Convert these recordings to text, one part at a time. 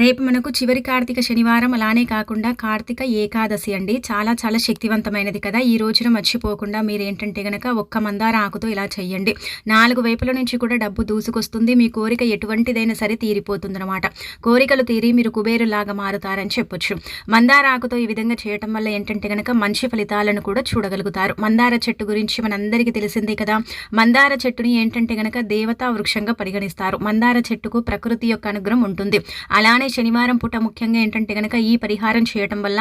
రేపు మనకు చివరి కార్తీక శనివారం అలానే కాకుండా కార్తీక ఏకాదశి అండి. చాలా చాలా శక్తివంతమైనది కదా. ఈ రోజున మర్చిపోకుండా మీరు ఏంటంటే గనక ఒక్క మందార ఆకుతో ఇలా చెయ్యండి. నాలుగు వైపుల నుంచి కూడా డబ్బు దూసుకొస్తుంది. మీ కోరిక ఎటువంటిదైనా సరే తీరిపోతుందన్నమాట. కోరికలు తీరి మీరు కుబేరులాగా మారుతారని చెప్పొచ్చు. మందార ఆకుతో ఈ విధంగా చేయటం వల్ల ఏంటంటే గనక మంచి ఫలితాలను కూడా చూడగలుగుతారు. మందార చెట్టు గురించి మనందరికీ తెలిసిందే కదా. మందార చెట్టుని ఏంటంటే గనక దేవతా వృక్షంగా పరిగణిస్తారు. మందార చెట్టుకు ప్రకృతి యొక్క అనుగ్రహం ఉంటుంది. అలానే శనివారం పూట ముఖ్యంగా ఏంటంటే కనుక ఈ పరిహారం చేయటం వల్ల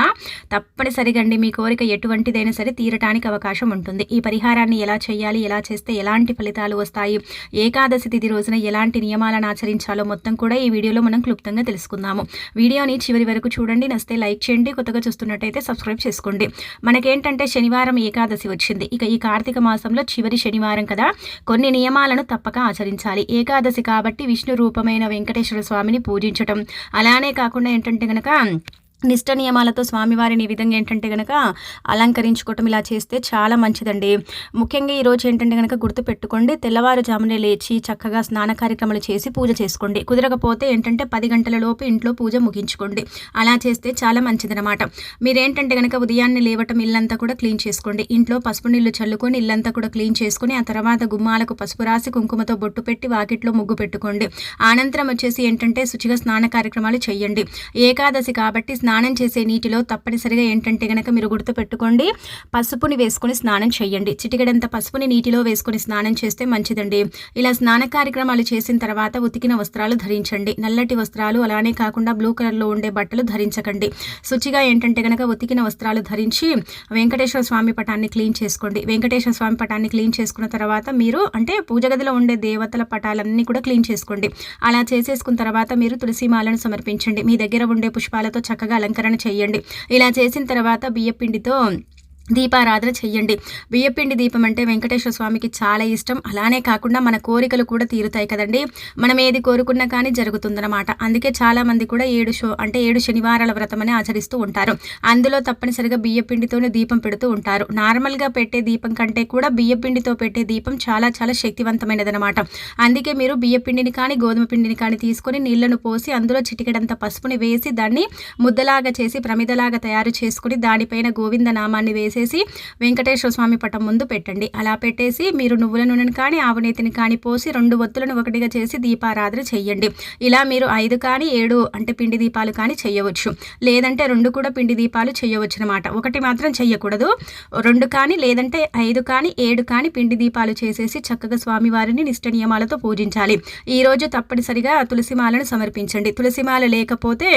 తప్పనిసరిగా అండి మీ కోరిక ఎటువంటిదైనా సరే తీరటానికి అవకాశం ఉంటుంది. ఈ పరిహారాన్ని ఎలా చేయాలి ఎలా చేస్తే ఎలాంటి ఫలితాలు వస్తాయి ఏకాదశి తిథి రోజున ఎలాంటి నియమాలను ఆచరించాలో మొత్తం కూడా ఈ వీడియోలో మనం క్లుప్తంగా తెలుసుకుందాము. వీడియోని చివరి వరకు చూడండి. నస్తే లైక్ చేయండి. కొత్తగా చూస్తున్నట్టయితే సబ్స్క్రైబ్ చేసుకోండి. మనకేంటంటే శనివారం ఏకాదశి వచ్చింది. ఇక ఈ కార్తీక మాసంలో చివరి శనివారం కదా. కొన్ని నియమాలను తప్పక ఆచరించాలి. ఏకాదశి కాబట్టి విష్ణు రూపమైన వెంకటేశ్వర స్వామిని పూజించటం అలానే కాకుండా ఏంటంటే కనుక నిష్ట నియమాలతో స్వామివారిని ఈ విధంగా ఏంటంటే కనుక అలంకరించుకోవటం ఇలా చేస్తే చాలా మంచిదండి. ముఖ్యంగా ఈరోజు ఏంటంటే కనుక గుర్తుపెట్టుకోండి తెల్లవారుజామునే లేచి చక్కగా స్నాన కార్యక్రమాలు చేసి పూజ చేసుకోండి. కుదరకపోతే ఏంటంటే పది గంటల లోపు ఇంట్లో పూజ ముగించుకోండి. అలా చేస్తే చాలా మంచిదనమాట మీరేంటంటే కనుక ఉదయాన్నే లేవటం ఇల్లంతా కూడా క్లీన్ చేసుకోండి. ఇంట్లో పసుపు నీళ్ళు చల్లుకొని ఇల్లంతా కూడా క్లీన్ చేసుకొని ఆ తర్వాత గుమ్మాలకు పసుపు రాసి కుంకుమతో బొట్టు పెట్టి వాకిట్లో ముగ్గు పెట్టుకోండి. అనంతరం వచ్చేసి ఏంటంటే శుచిగా స్నాన కార్యక్రమాలు చేయండి. ఏకాదశి కాబట్టి స్నానం చేసే నీటిలో తప్పనిసరిగా ఏంటంటే కనుక మీరు గుర్తుపెట్టుకోండి పసుపుని వేసుకొని స్నానం చేయండి చిటికడంత పసుపుని నీటిలో వేసుకొని స్నానం చేస్తే మంచిదండి. ఇలా స్నాన కార్యక్రమాలు చేసిన తర్వాత ఉతికిన వస్త్రాలు ధరించండి. నల్లటి వస్త్రాలు అలానే కాకుండా బ్లూ కలర్లో ఉండే బట్టలు ధరించకండి. శుచిగా ఏంటంటే కనుక ఉతికిన వస్త్రాలు ధరించి వెంకటేశ్వర స్వామి పటాన్ని క్లీన్ చేసుకోండి. వెంకటేశ్వర స్వామి పటాన్ని క్లీన్ చేసుకున్న తర్వాత మీరు అంటే పూజ గదిలో ఉండే దేవతల పటాలన్నీ కూడా క్లీన్ చేసుకోండి. అలా చేసేసుకున్న తర్వాత మీరు తులసిమాలను సమర్పించండి. మీ దగ్గర ఉండే పుష్పాలతో చక్కగా అలంకరణ చేయండి. ఇలా చేసిన తర్వాత బియ్యపిండితో దీపారాధన చెయ్యండి. బియ్యపిండి దీపం అంటే వెంకటేశ్వర స్వామికి చాలా ఇష్టం. అలానే కాకుండా మన కోరికలు కూడా తీరుతాయి కదండి. మనం ఏది కోరుకున్నా కానీ జరుగుతుందన్నమాట. అందుకే చాలామంది కూడా ఏడు షో అంటే ఏడు శనివారాల వ్రతం అని ఆచరిస్తూ ఉంటారు. అందులో తప్పనిసరిగా బియ్యపిండితోనే దీపం పెడుతూ ఉంటారు. నార్మల్గా పెట్టే దీపం కంటే కూడా బియ్యపిండితో పెట్టే దీపం చాలా చాలా శక్తివంతమైనది అనమాట అందుకే మీరు బియ్యపిండిని కానీ గోధుమ పిండిని కానీ తీసుకొని నీళ్ళను పోసి అందులో చిటికెడంత పసుపుని వేసి దాన్ని ముద్దలాగా చేసి ప్రమిదలాగా తయారు చేసుకుని దానిపైన గోవింద నామాన్ని వేసి చేసేసి వెంకటేశ్వర స్వామి పటం ముందు పెట్టండి. అలా పెట్టేసి మీరు నువ్వుల నూనెను కానీ ఆవునేతిని కానీ పోసి రెండు ఒత్తులను ఒకటిగా చేసి దీపారాధన చెయ్యండి. ఇలా మీరు ఐదు కానీ ఏడు అంటే పిండి దీపాలు కానీ చేయవచ్చు లేదంటే రెండు కూడా పిండి దీపాలు చేయవచ్చు అనమాట ఒకటి మాత్రం చెయ్యకూడదు. రెండు కానీ లేదంటే ఐదు కానీ ఏడు కానీ పిండి దీపాలు చేసేసి చక్కగా స్వామివారిని నిష్ట నియమాలతో పూజించాలి. ఈరోజు తప్పనిసరిగా తులసిమాలను సమర్పించండి. తులసిమాల లేకపోతే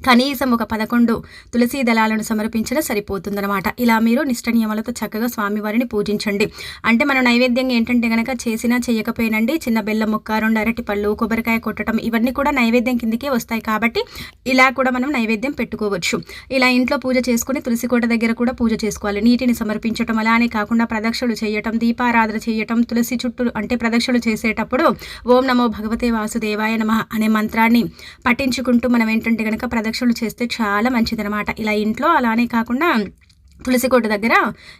కనీసం ఒక పదకొండు తులసీ దళాలను సమర్పించిన సరిపోతుందనమాట ఇలా మీరు నిష్ట నియమాలతో చక్కగా స్వామివారిని పూజించండి. అంటే మన నైవేద్యంగా ఏంటంటే కనుక చేసినా చేయకపోయినండి చిన్న బెల్లం ముక్క రెండు అరటి పళ్ళు కొబ్బరికాయ కొట్టడం ఇవన్నీ కూడా నైవేద్యం కిందకే వస్తాయి కాబట్టి ఇలా కూడా మనం నైవేద్యం పెట్టుకోవచ్చు. ఇలా ఇంట్లో పూజ చేసుకుని తులసి కోట దగ్గర కూడా పూజ చేసుకోవాలి. నీటిని సమర్పించడం అలానే కాకుండా ప్రదక్షిణలు చేయటం దీపారాధన చేయటం తులసి చుట్టూ అంటే ప్రదక్షిణలు చేసేటప్పుడు ఓం నమో భగవతే వాసుదేవాయ నమ అనే మంత్రాన్ని పఠించుకుంటూ మనం ఏంటంటే కనుక ప్రదక్షిణలు చేస్తే చాలా మంచిదనమాట ఇలా ఇంట్లో అలానే కాకుండా తులసికోట దగ్గర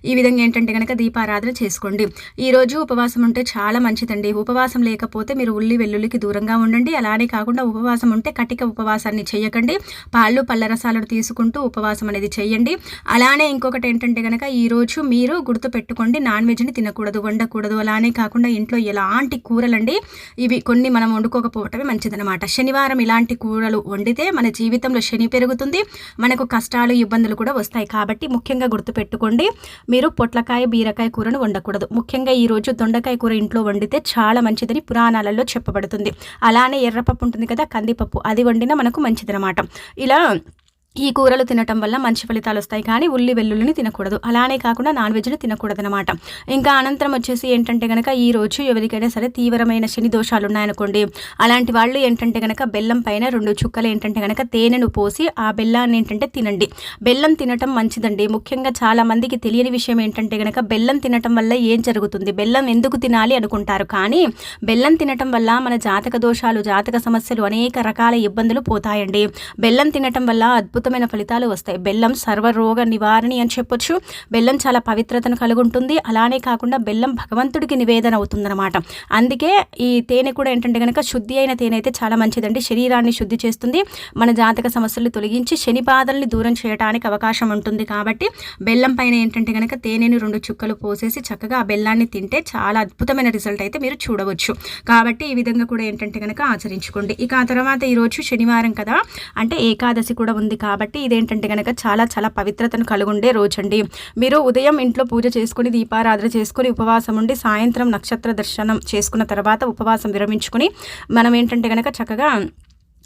ఈ విధంగా ఏంటంటే కనుక దీపారాధన చేసుకోండి. ఈరోజు ఉపవాసం ఉంటే చాలా మంచిదండి. ఉపవాసం లేకపోతే మీరు ఉల్లి వెల్లుల్లికి దూరంగా ఉండండి. అలానే కాకుండా ఉపవాసం ఉంటే కటిక ఉపవాసాన్ని చేయకండి. పాళ్ళు పళ్ళ రసాలను తీసుకుంటూ ఉపవాసం అనేది చేయండి. అలానే ఇంకొకటి ఏంటంటే కనుక ఈరోజు మీరు గుర్తు పెట్టుకోండి నాన్ వెజ్ని తినకూడదు వండకూడదు. అలానే కాకుండా ఇంట్లో ఎలాంటి కూరలండి ఇవి కొన్ని మనం వండుకోకపోవటమే మంచిదనమాట శనివారం ఇలాంటి కూరలు వండితే మన జీవితంలో శని పెరుగుతుంది మనకు కష్టాలు ఇబ్బందులు కూడా వస్తాయి. కాబట్టి ముఖ్యంగా ముఖ్యంగా గుర్తుపెట్టుకోండి మీరు పొట్లకాయ బీరకాయ కూరను వండకూడదు. ముఖ్యంగా ఈరోజు దొండకాయ కూర ఇంట్లో వండితే చాలా మంచిదని పురాణాలలో చెప్పబడుతుంది. అలానే ఎర్రపప్పు ఉంటుంది కదా కందిపప్పు. అది వండినా మనకు మంచిదనమాట ఇలా ఈ కూరలు తినటం వల్ల మంచి ఫలితాలు వస్తాయి కానీ ఉల్లి వెల్లుల్లిని తినకూడదు. అలానే కాకుండా నాన్ వెజ్ని తినకూడదు అనమాట ఇంకా అనంతరం వచ్చేసి ఏంటంటే కనుక ఈ రోజు ఎవరికైనా సరే తీవ్రమైన శని దోషాలు ఉన్నాయనుకోండి అలాంటి వాళ్ళు ఏంటంటే కనుక బెల్లం పైన రెండు చుక్కలు ఏంటంటే కనుక తేనెను పోసి ఆ బెల్లాన్ని ఏంటంటే తినండి. బెల్లం తినటం మంచిదండి. ముఖ్యంగా చాలా మందికి తెలియని విషయం ఏంటంటే కనుక బెల్లం తినటం వల్ల ఏం జరుగుతుంది? బెల్లం ఎందుకు తినాలి అనుకుంటారు? కానీ బెల్లం తినటం వల్ల మన జాతక దోషాలు జాతక సమస్యలు అనేక రకాల ఇబ్బందులు పోతాయండి. బెల్లం తినటం వల్ల అద్భుత అద్భుతమైన ఫలితాలు వస్తాయి. బెల్లం సర్వరోగ నివారణి అని చెప్పొచ్చు. బెల్లం చాలా పవిత్రతను కలిగి ఉంటుంది అలానే కాకుండా బెల్లం భగవంతుడికి నివేదన అవుతుందన్నమాట. అందుకే ఈ తేనె కూడా ఏంటంటే కనుక శుద్ధి అయిన తేనె అయితే చాలా మంచిదండి. శరీరాన్ని శుద్ధి చేస్తుంది. మన జాతక సమస్యలు తొలగించి శని బాధల్ని దూరం చేయడానికి అవకాశం ఉంటుంది కాబట్టి బెల్లం పైన ఏంటంటే కనుక తేనెని రెండు చుక్కలు పోసేసి చక్కగా ఆ బెల్లాన్ని తింటే చాలా అద్భుతమైన రిజల్ట్ అయితే మీరు చూడవచ్చు. కాబట్టి ఈ విధంగా కూడా ఏంటంటే కనుక ఆచరించుకోండి. ఇక ఆ తర్వాత ఈరోజు శనివారం కదా. అంటే ఏకాదశి కూడా ఉంది కాబట్టి కాబట్టి ఇదేంటంటే కనుక చాలా చాలా పవిత్రతను కలుగుండే రోజండి. మీరు ఉదయం ఇంట్లో పూజ చేసుకుని దీపారాధన చేసుకుని ఉపవాసం ఉండి సాయంత్రం నక్షత్ర దర్శనం చేసుకున్న తర్వాత ఉపవాసం విరమించుకుని మనం ఏంటంటే కనుక చక్కగా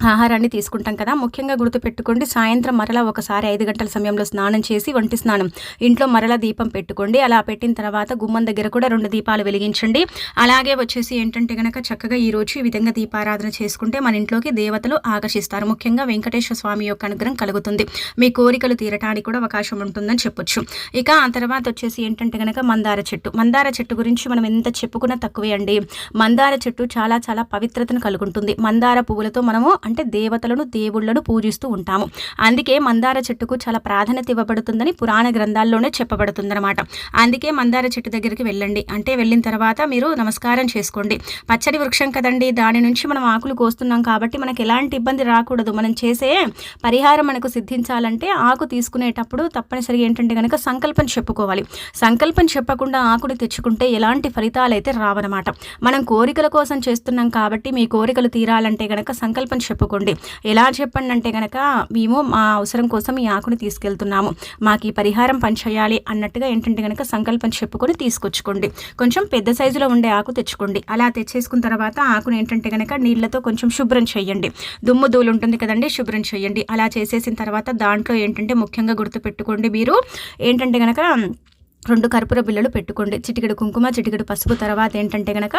ఆహారాన్ని తీసుకుంటాం కదా. ముఖ్యంగా గుర్తుపెట్టుకోండి సాయంత్రం మరలా ఒకసారి ఐదు గంటల సమయంలో స్నానం చేసి వంటి స్నానం. ఇంట్లో మరలా దీపం పెట్టుకోండి. అలా పెట్టిన తర్వాత గుమ్మం దగ్గర కూడా రెండు దీపాలు వెలిగించండి. అలాగే వచ్చేసి ఏంటంటే కనుక చక్కగా ఈరోజు ఈ విధంగా దీపారాధన చేసుకుంటే మన ఇంట్లోకి దేవతలు ఆకర్షిస్తారు. ముఖ్యంగా వెంకటేశ్వర స్వామి యొక్క అనుగ్రహం కలుగుతుంది. మీ కోరికలు తీరటానికి కూడా అవకాశం ఉంటుందని చెప్పొచ్చు. ఇక ఆ తర్వాత వచ్చేసి ఏంటంటే కనుక మందార చెట్టు. మందార చెట్టు గురించి మనం ఎంత చెప్పుకున్నా తక్కువే అండి. మందార చెట్టు చాలా చాలా పవిత్రతను కలుగుంటుంది. మందార పువ్వులతో మనము అంటే దేవతలను దేవుళ్ళను పూజిస్తూ ఉంటాము. అందుకే మందార చెట్టుకు చాలా ప్రాధాన్యత ఇవ్వబడుతుందని పురాణ గ్రంథాల్లోనే చెప్పబడుతుందన్నమాట. అందుకే మందార చెట్టు దగ్గరికి వెళ్ళండి. అంటే వెళ్ళిన తర్వాత మీరు నమస్కారం చేసుకోండి. పచ్చడి వృక్షం కదండి దాని నుంచి మనం ఆకులు కోస్తున్నాం కాబట్టి మనకు ఎలాంటి ఇబ్బంది రాకూడదు. మనం చేసే పరిహారం మనకు సిద్ధించాలంటే ఆకు తీసుకునేటప్పుడు తప్పనిసరిగా ఏంటంటే కనుక సంకల్పం చెప్పుకోవాలి. సంకల్పం చెప్పకుండా ఆకులు తెచ్చుకుంటే ఎలాంటి ఫలితాలు అయితే రావనమాట మనం కోరికల కోసం చేస్తున్నాం కాబట్టి మీ కోరికలు తీరాలంటే కనుక సంకల్పం చెప్పు చెప్పుకోండి. ఎలా చెప్పండి అంటే కనుక మేము మా అవసరం కోసం ఈ ఆకుని తీసుకెళ్తున్నాము. మాకు ఈ పరిహారం పనిచేయాలి అన్నట్టుగా ఏంటంటే కనుక సంకల్పం చెప్పుకొని తీసుకొచ్చుకోండి. కొంచెం పెద్ద సైజులో ఉండే ఆకు తెచ్చుకోండి. అలా తెచ్చేసుకున్న తర్వాత ఆకును ఏంటంటే కనుక నీళ్ళతో కొంచెం శుభ్రం చేయండి. దుమ్ము ధూళి ఉంటుంది కదండి శుభ్రం చేయండి. అలా చేసేసిన తర్వాత దాంట్లో ఏంటంటే ముఖ్యంగా గుర్తుపెట్టుకోండి మీరు. ఏంటంటే కనుక రెండు కర్పూర బిళ్ళలు పెట్టుకోండి. చిటికెడు కుంకుమ చిటికెడు పసుపు తర్వాత ఏంటంటే కనుక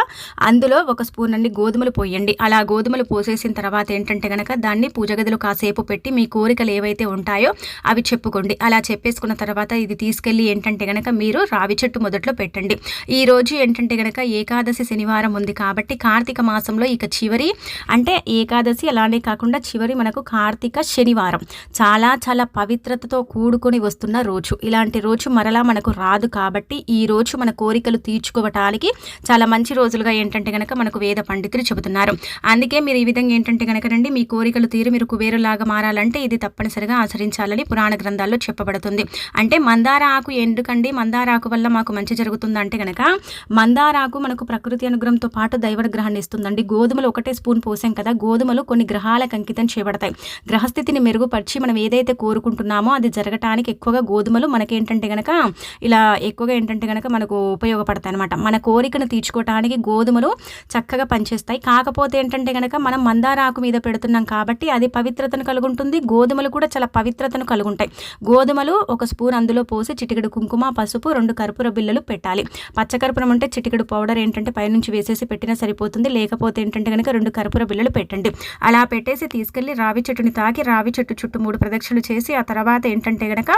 అందులో ఒక స్పూన్ అండి గోధుమలు పోయండి. అలా గోధుమలు పోసేసిన తర్వాత ఏంటంటే కనుక దాన్ని పూజ గదిలో కాసేపు పెట్టి మీ కోరికలు ఏవైతే ఉంటాయో అవి చెప్పుకోండి. అలా చెప్పేసుకున్న తర్వాత ఇది తీసుకెళ్ళి ఏంటంటే కనుక మీరు రావి చెట్టు మొదట్లో పెట్టండి. ఈ రోజు ఏంటంటే కనుక ఏకాదశి శనివారం ఉంది కాబట్టి కార్తీక మాసంలో ఇక చివరి అంటే ఏకాదశి అలానే కాకుండా చివరి మనకు కార్తీక శనివారం. చాలా చాలా పవిత్రతతో కూడుకొని వస్తున్న రోజు. ఇలాంటి రోజు మరలా మనకు రా కాదు కాబట్టి ఈ రోజు మన కోరికలు తీర్చుకోవటానికి చాలా మంచి రోజులుగా ఏంటంటే కనుక మనకు వేద పండితులు చెబుతున్నారు. అందుకే మీరు ఈ విధంగా ఏంటంటే కనుక రండి మీ కోరికలు తీరు మీరు కుబేరులాగా మారాలంటే ఇది తప్పనిసరిగా ఆచరించాలని పురాణ గ్రంథాల్లో చెప్పబడుతుంది. అంటే మందార ఆకు ఎందుకండి? మందార ఆకు వల్ల మాకు మంచి జరుగుతుంది అంటే కనుక మందార ఆకు మనకు ప్రకృతి అనుగ్రహంతో పాటు దైవగ్రహాన్ని ఇస్తుందండి. గోధుమలు ఒకటే స్పూన్ పోసాం కదా గోధుమలు కొన్ని గ్రహాలకు అంకితం చేయబడతాయి. గ్రహస్థితిని మెరుగుపరిచి మనం ఏదైతే కోరుకుంటున్నామో అది జరగటానికి ఎక్కువగా గోధుమలు మనకేంటంటే కనుక ఇలా ఎక్కువగా ఏంటంటే కనుక మనకు ఉపయోగపడతాయి అనమాట మన కోరికను తీర్చుకోవటానికి గోధుమలు చక్కగా పనిచేస్తాయి. కాకపోతే ఏంటంటే కనుక మనం మందారాకు మీద పెడుతున్నాం కాబట్టి అది పవిత్రతను కలుగుంటుంది. గోధుమలు కూడా చాలా పవిత్రతను కలుగుంటాయి. గోధుమలు ఒక స్పూన్ అందులో పోసి చిటికెడు కుంకుమ పసుపు రెండు కర్పూర బిల్లలు పెట్టాలి. పచ్చకర్పూరం అంటే చిటికెడు పౌడర్ ఏంటంటే పైనుంచి వేసేసి పెట్టినా సరిపోతుంది. లేకపోతే ఏంటంటే కనుక రెండు కర్పూర బిల్లలు పెట్టండి. అలా పెట్టేసి తీసుకెళ్ళి రావి చెట్టుని తాకి రావి చెట్టు చుట్టూ మూడు ప్రదక్షిణలు చేసి ఆ తర్వాత ఏంటంటే కనుక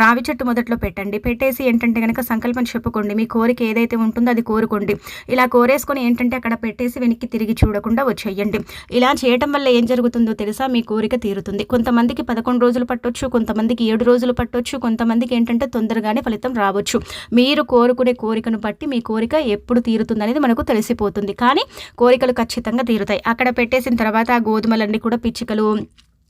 రావి చెట్టు మొదట్లో పెట్టండి. పెట్టేసి ఏంటంటే ఏంటంటే కనుక సంకల్పం చెప్పుకోండి. మీ కోరిక ఏదైతే ఉంటుందో అది కోరుకోండి. ఇలా కోరేసుకొని ఏంటంటే అక్కడ పెట్టేసి వెనక్కి తిరిగి చూడకుండా వచ్చేయండి. ఇలా చేయటం వల్ల ఏం జరుగుతుందో తెలుసా? మీ కోరిక తీరుతుంది. కొంతమందికి పదకొండు రోజులు పట్టొచ్చు కొంతమందికి ఏడు రోజులు పట్టొచ్చు కొంతమందికి ఏంటంటే తొందరగానే ఫలితం రావచ్చు. మీరు కోరుకునే కోరికను బట్టి మీ కోరిక ఎప్పుడు తీరుతుంది అనేది మనకు తెలిసిపోతుంది. కానీ కోరికలు ఖచ్చితంగా తీరుతాయి. అక్కడ పెట్టేసిన తర్వాత ఆ గోధుమలన్నీ కూడా పిచ్చికలు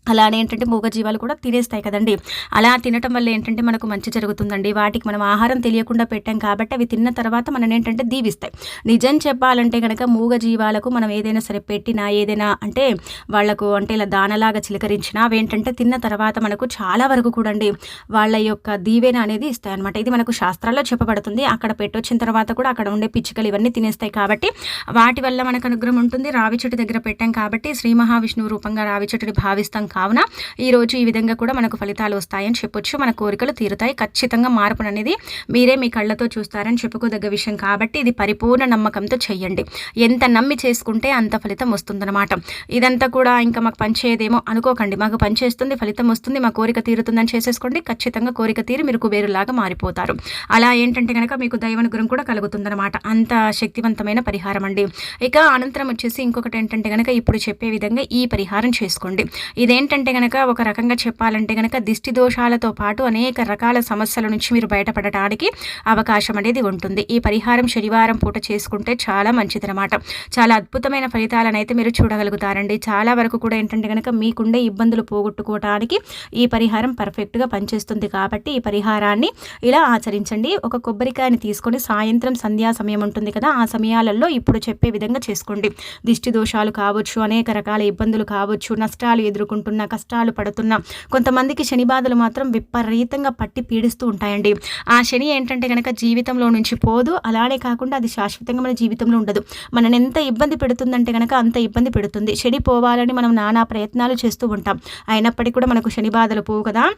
అలానే ఏంటంటే మూగజీవాలు కూడా తినేస్తాయి కదండి. అలా తినటం వల్ల ఏంటంటే మనకు మంచి జరుగుతుందండి. వాటికి మనం ఆహారం తెలియకుండా పెట్టాం కాబట్టి అవి తిన్న తర్వాత మనం ఏంటంటే దీవిస్తాయి. నిజం చెప్పాలంటే కనుక మూగజీవాలకు మనం ఏదైనా సరే పెట్టినా ఏదైనా అంటే వాళ్ళకు అంటే ఇలా దానలాగా చిలకరించినా అవేంటంటే తిన్న తర్వాత మనకు చాలా వరకు కూడండి వాళ్ళ యొక్క దీవెన అనేది ఇస్తాయి అనమాట ఇది మనకు శాస్త్రాల్లో చెప్పబడుతుంది. అక్కడ పెట్టొచ్చిన తర్వాత కూడా అక్కడ ఉండే పిచ్చుకలు ఇవన్నీ తినేస్తాయి కాబట్టి వాటి వల్ల మనకు అనుగ్రహం ఉంటుంది. రావి చెట్టు దగ్గర పెట్టాం కాబట్టి శ్రీ మహావిష్ణువు రూపంగా రావి చెట్టుని భావిస్తాం కావున ఈరోజు ఈ విధంగా కూడా మనకు ఫలితాలు వస్తాయని చెప్పొచ్చు. మన కోరికలు తీరుతాయి. ఖచ్చితంగా మార్పు అనేది మీరే మీ కళ్ళతో చూస్తారని చెప్పుకోదగ్గ విషయం కాబట్టి ఇది పరిపూర్ణ నమ్మకంతో చెయ్యండి. ఎంత నమ్మి చేసుకుంటే అంత ఫలితం వస్తుందన్నమాట. ఇదంతా కూడా ఇంకా మాకు పనిచేయదేమో అనుకోకండి. మాకు పనిచేస్తుంది ఫలితం వస్తుంది మా కోరిక తీరుతుందని చేసేసుకోండి. ఖచ్చితంగా కోరిక తీరి మీరు కుబేరులాగా మారిపోతారు. అలా ఏంటంటే కనుక మీకు దైవానుగ్రహం కూడా కలుగుతుందన్నమాట. అంత శక్తివంతమైన పరిహారం అండి. ఇక అనంతరం వచ్చేసి ఇంకొకటి ఏంటంటే కనుక ఇప్పుడు చెప్పే విధంగా ఈ పరిహారం చేసుకోండి. ఇదే ఏంటంటే గనక ఒక రకంగా చెప్పాలంటే గనక దిష్టి దోషాలతో పాటు అనేక రకాల సమస్యల నుంచి మీరు బయటపడటానికి అవకాశం అనేది ఉంటుంది. ఈ పరిహారం శనివారం పూట చేసుకుంటే చాలా మంచిదనమాట చాలా అద్భుతమైన ఫలితాలను అయితే మీరు చూడగలుగుతారండి. చాలా వరకు కూడా ఏంటంటే కనుక మీకుండే ఇబ్బందులు పోగొట్టుకోవడానికి ఈ పరిహారం పర్ఫెక్ట్గా పనిచేస్తుంది కాబట్టి ఈ పరిహారాన్ని ఇలా ఆచరించండి. ఒక కొబ్బరికాయని తీసుకొని సాయంత్రం సంధ్యా సమయం ఉంటుంది కదా ఆ సమయాలలో ఇప్పుడు చెప్పే విధంగా చేసుకోండి. దిష్టి దోషాలు కావచ్చు అనేక రకాల ఇబ్బందులు కావచ్చు నష్టాలు ఎదుర్కొంటున్న కష్టాలు పడుతున్న. కొంతమందికి శని బాధలు మాత్రం విపరీతంగా పట్టి పీడిస్తూ ఉంటాయండి. ఆ శని ఏంటంటే కనుక జీవితంలో నుంచి పోదు అలానే కాకుండా అది శాశ్వతంగా మన జీవితంలో ఉండదు. మనని ఎంత ఇబ్బంది పెడుతుందంటే కనుక అంత ఇబ్బంది పెడుతుంది. శని పోవాలని మనం నానా ప్రయత్నాలు చేస్తూ ఉంటాం. అయినప్పటికీ కూడా మనకు శని బాధలు పోవు కదా?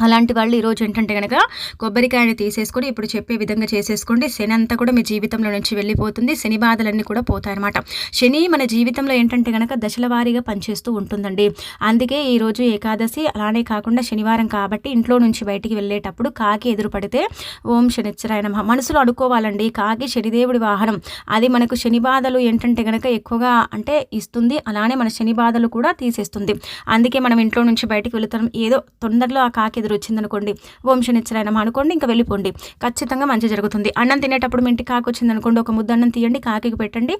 అలాంటి వాళ్ళు ఈరోజు ఏంటంటే కనుక కొబ్బరికాయని తీసేసుకొని ఇప్పుడు చెప్పే విధంగా చేసేసుకోండి. శని అంతా కూడా మీ జీవితంలో నుంచి వెళ్ళిపోతుంది. శని బాధలన్నీ కూడా పోతాయన్నమాట. శని మన జీవితంలో ఏంటంటే కనుక దశల వారీగా పనిచేస్తూ ఉంటుందండి. అందుకే ఈరోజు ఏకాదశి అలానే కాకుండా శనివారం కాబట్టి ఇంట్లో నుంచి బయటికి వెళ్ళేటప్పుడు కాకి ఎదురు పడితే ఓం శనిచ్చరాయన మనసులో అడుకోవాలండి కాకి శనిదేవుడి వాహనం. అది మనకు శని బాధలు ఏంటంటే కనుక ఎక్కువగా అంటే ఇస్తుంది. అలానే మన శని బాధలు కూడా తీసేస్తుంది. అందుకే మనం ఇంట్లో నుంచి బయటికి వెళుతాం ఏదో తొందరలో ఆ కాకి ఎదురు వచ్చిందనుకోండి ఓం శనిచ్చరాయనం అనుకోండి ఇంకా వెళ్ళిపోండి. ఖచ్చితంగా మంచి జరుగుతుంది. అన్నం తినేటప్పుడు మీ ఇంటికి కాకి వచ్చింది అనుకోండి ఒక ముద్ద అన్నం తీయండి కాకి పెట్టండి.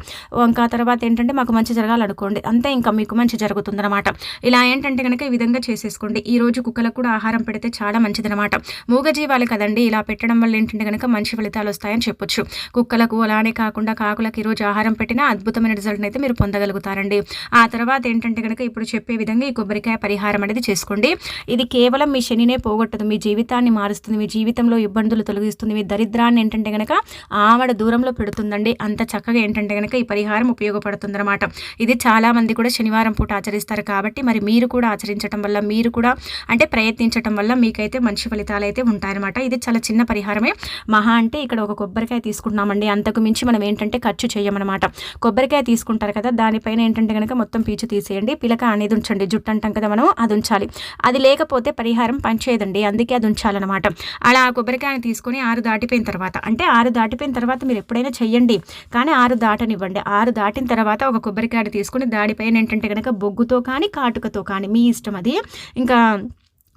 ఇంకా తర్వాత ఏంటంటే మాకు మంచి జరగాలనుకోండి. అంతే ఇంకా మీకు మంచి జరుగుతుందన్నమాట. ఇలా ఏంటంటే కనుక ఈ విధంగా చేసేసుకోండి. ఈ రోజు కుక్కలకు కూడా ఆహారం పెడితే చాలా మంచిదనమాట మూగజీవాలు కదండి ఇలా పెట్టడం వల్ల ఏంటంటే కనుక మంచి ఫలితాలు వస్తాయని చెప్పొచ్చు. కుక్కలకు అలానే కాకుండా కాకులకు ఈరోజు ఆహారం పెట్టినా అద్భుతమైన రిజల్ట్ అయితే మీరు పొందగలుగుతారండి. ఆ తర్వాత ఏంటంటే కనుక ఇప్పుడు చెప్పే విధంగా ఈ కొబ్బరికాయ పరిహారం అనేది చేసుకోండి. ఇది కేవలం మీ శనినే పోగొట్టదు. మీ జీవితాన్ని మారుస్తుంది. మీ జీవితంలో ఇబ్బందులు తొలగిస్తుంది. మీ దరిద్రాన్ని ఏంటంటే కనుక ఆవిడ దూరంలో పెడుతుందండి. అంత చక్కగా ఏంటంటే కనుక ఈ పరిహారం ఉపయోగపడుతుంది అనమాట ఇది చాలామంది కూడా శనివారం పూట ఆచరిస్తారు కాబట్టి మరి మీరు కూడా ఆచరించడం వల్ల మీరు కూడా అంటే ప్రయత్నించడం వల్ల మీకైతే మంచి ఫలితాలు అయితే ఉంటాయన్నమాట. ఇది చాలా చిన్న పరిహారమే. మహా అంటే ఇక్కడ ఒక కొబ్బరికాయ తీసుకుంటున్నామండి. అంతకు మించి మనం ఏంటంటే ఖర్చు చేయమన్నమాట. కొబ్బరికాయ తీసుకుంటారు కదా దానిపైన ఏంటంటే కనుక మొత్తం పీచు తీసేయండి. పిలక అనేది ఉంచండి. జుట్టు అంటాం కదా మనం అది ఉంచాలి. అది లేకపోతే పరిహారం పనిచేయదండి అందుకే అది ఉంచాలన్నమాట. అలా కొబ్బరికాయని తీసుకొని ఆరు దాటిపోయిన తర్వాత అంటే ఆరు దాటిపోయిన తర్వాత మీరు ఎప్పుడైనా చెయ్యండి. కానీ ఆరు దాటనివ్వండి. ఆరు దాటిన తర్వాత ఒక కొబ్బరికాయని తీసుకొని దాడిపైన ఏంటంటే కనుక బొగ్గుతో కానీ కాటుకతో కానీ మీ ఇష్టం అది. ఇంకా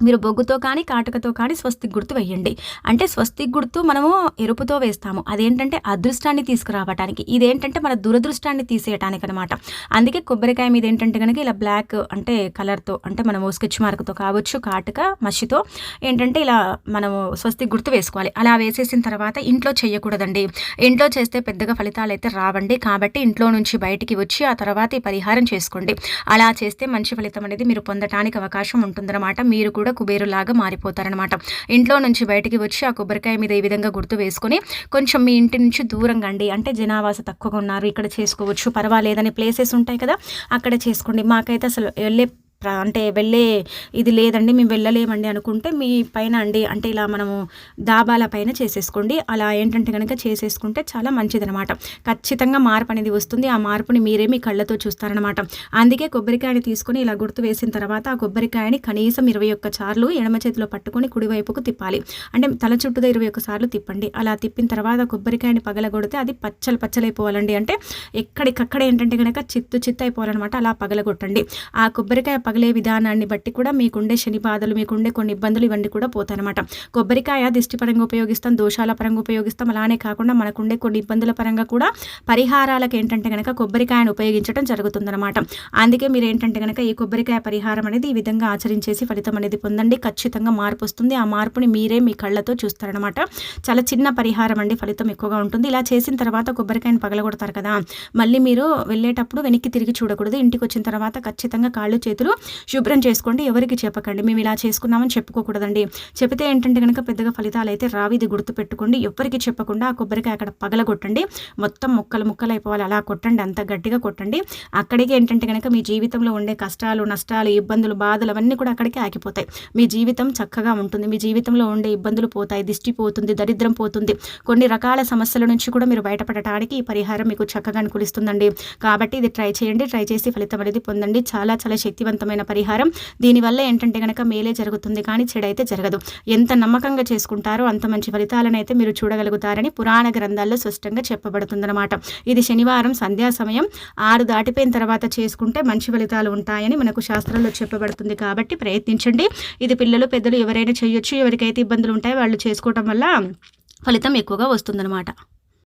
మీరు బొగ్గుతో కానీ కాటుకతో కానీ స్వస్తిక్ గుర్తు వేయండి అంటే స్వస్తిక్ గుర్తు మనము ఎరుపుతో వేస్తాము. అదేంటంటే అదృష్టాన్ని తీసుకురావటానికి. ఇదేంటంటే మన దురదృష్టాన్ని తీసేయటానికి అనమాట అందుకే కొబ్బరికాయ మీద ఏంటంటే కనుక ఇలా బ్లాక్ అంటే కలర్తో అంటే మనము స్కెచ్ మార్క్తో కావచ్చు కాటుక మసితో ఏంటంటే ఇలా మనము స్వస్తిక్ గుర్తు వేసుకోవాలి. అలా వేసేసిన తర్వాత ఇంట్లో చేయకూడదండి. ఇంట్లో చేస్తే పెద్దగా ఫలితాలు అయితే రావండి. కాబట్టి ఇంట్లో నుంచి బయటికి వచ్చి ఆ తర్వాత ఈ పరిహారం చేసుకోండి. అలా చేస్తే మంచి ఫలితం అనేది మీరు పొందటానికి అవకాశం ఉంటుందన్నమాట. మీరు కూడా కూడా కుబేరులాగా మారిపోతారనమాట ఇంట్లో నుంచి బయటికి వచ్చి ఆ కొబ్బరికాయ మీద ఈ విధంగా గుర్తు వేసుకొని కొంచెం మీ ఇంటి నుంచి దూరంగా అండి. అంటే జనావాస తక్కువగా ఉన్నారు. ఇక్కడ చేసుకోవచ్చు. పర్వాలేదని ప్లేసెస్ ఉంటాయి కదా అక్కడ చేసుకోండి. మాకైతే అసలు వెళ్ళే అంటే వెళ్ళే ఇది లేదండి మేము వెళ్ళలేమండి అనుకుంటే మీ పైన అండి అంటే ఇలా మనము దాబాల పైన చేసేసుకోండి. అలా ఏంటంటే కనుక చేసేసుకుంటే చాలా మంచిదనమాట. ఖచ్చితంగా మార్పు అనేది వస్తుంది. ఆ మార్పుని మీరే మీ కళ్ళతో చూస్తారనమాట. అందుకే కొబ్బరికాయని తీసుకొని ఇలా గుర్తు వేసిన తర్వాత ఆ కొబ్బరికాయని కనీసం ఇరవై ఒక్క సార్లు ఎడమ చేతిలో పట్టుకొని కుడివైపుకు తిప్పాలి. అంటే తల చుట్టూతో ఇరవై ఒక్క సార్లు తిప్పండి. అలా తిప్పిన తర్వాత కొబ్బరికాయని పగలగొడితే అది పచ్చలు పచ్చలైపోవాలండి. అంటే ఎక్కడికక్కడ ఏంటంటే కనుక చిత్తు చిత్తు అయిపోవాలన్నమాట అలా పగలగొట్టండి. ఆ కొబ్బరికాయ పగలే విధానాన్ని బట్టి కూడా మీకుండే శని బాధలు మీకుండే కొన్ని ఇబ్బందులు ఇవన్నీ కూడా పోతాయన్నమాట. కొబ్బరికాయ దిష్టి పరంగా ఉపయోగిస్తాం దోషాల పరంగా ఉపయోగిస్తాం. అలానే కాకుండా మనకుండే కొన్ని ఇబ్బందుల పరంగా కూడా పరిహారాలకు ఏంటంటే కనుక కొబ్బరికాయను ఉపయోగించడం జరుగుతుందన్నమాట. అందుకే మీరు ఏంటంటే కనుక ఈ కొబ్బరికాయ పరిహారం అనేది ఈ విధంగా ఆచరించేసి ఫలితం అనేది పొందండి. ఖచ్చితంగా మార్పు వస్తుంది. ఆ మార్పుని మీరే మీ కళ్ళతో చూస్తారనమాట చాలా చిన్న పరిహారం అండి. ఫలితం ఎక్కువగా ఉంటుంది. ఇలా చేసిన తర్వాత కొబ్బరికాయను పగలగొడతారు కదా. మళ్ళీ మీరు వెళ్ళేటప్పుడు వెనక్కి తిరిగి చూడకూడదు. ఇంటికి వచ్చిన తర్వాత ఖచ్చితంగా కాళ్ళు చేతులు శుభ్రం చేసుకోండి ఎవరికి చెప్పకండి. మేము ఇలా చేసుకున్నామని చెప్పుకోకూడదండి. చెబితే ఏంటంటే కనుక పెద్దగా ఫలితాలు అయితే రావి. ఇది గుర్తుపెట్టుకోండి. ఎవరికి చెప్పకుండా ఆ కొబ్బరికాయ అక్కడ పగలగొట్టండి. మొత్తం ముక్కలు ముక్కలు అయిపోవాలి. అలా కొట్టండి. అంత గట్టిగా కొట్టండి. అక్కడికి ఏంటంటే కనుక మీ జీవితంలో ఉండే కష్టాలు నష్టాలు ఇబ్బందులు బాధలు అవన్నీ కూడా అక్కడికి ఆగిపోతాయి. మీ జీవితం చక్కగా ఉంటుంది. మీ జీవితంలో ఉండే ఇబ్బందులు పోతాయి. దిష్టి పోతుంది దరిద్రం పోతుంది. కొన్ని రకాల సమస్యల నుంచి కూడా మీరు బయటపడటానికి ఈ పరిహారం మీకు చక్కగా అనుకూలిస్తుందండి. కాబట్టి ఇది ట్రై చేయండి. ట్రై చేసి ఫలితం అనేది పొందండి. చాలా చాలా శక్తివంతం శక్తివంతమైన పరిహారం. దీనివల్ల ఏంటంటే కనుక మేలే జరుగుతుంది కానీ చెడైతే జరగదు. ఎంత నమ్మకంగా చేసుకుంటారో అంత మంచి ఫలితాలను అయితే మీరు చూడగలుగుతారని పురాణ గ్రంథాల్లో స్పష్టంగా చెప్పబడుతుందన్నమాట. ఇది శనివారం సంధ్యా సమయం. ఆరు దాటిపోయిన తర్వాత చేసుకుంటే మంచి ఫలితాలు ఉంటాయని మనకు శాస్త్రంలో చెప్పబడుతుంది కాబట్టి ప్రయత్నించండి. ఇది పిల్లలు పెద్దలు ఎవరైనా చేయొచ్చు. ఎవరికైతే ఇబ్బందులు ఉంటాయో వాళ్ళు చేసుకోవటం వల్ల ఫలితం ఎక్కువగా వస్తుందన్నమాట.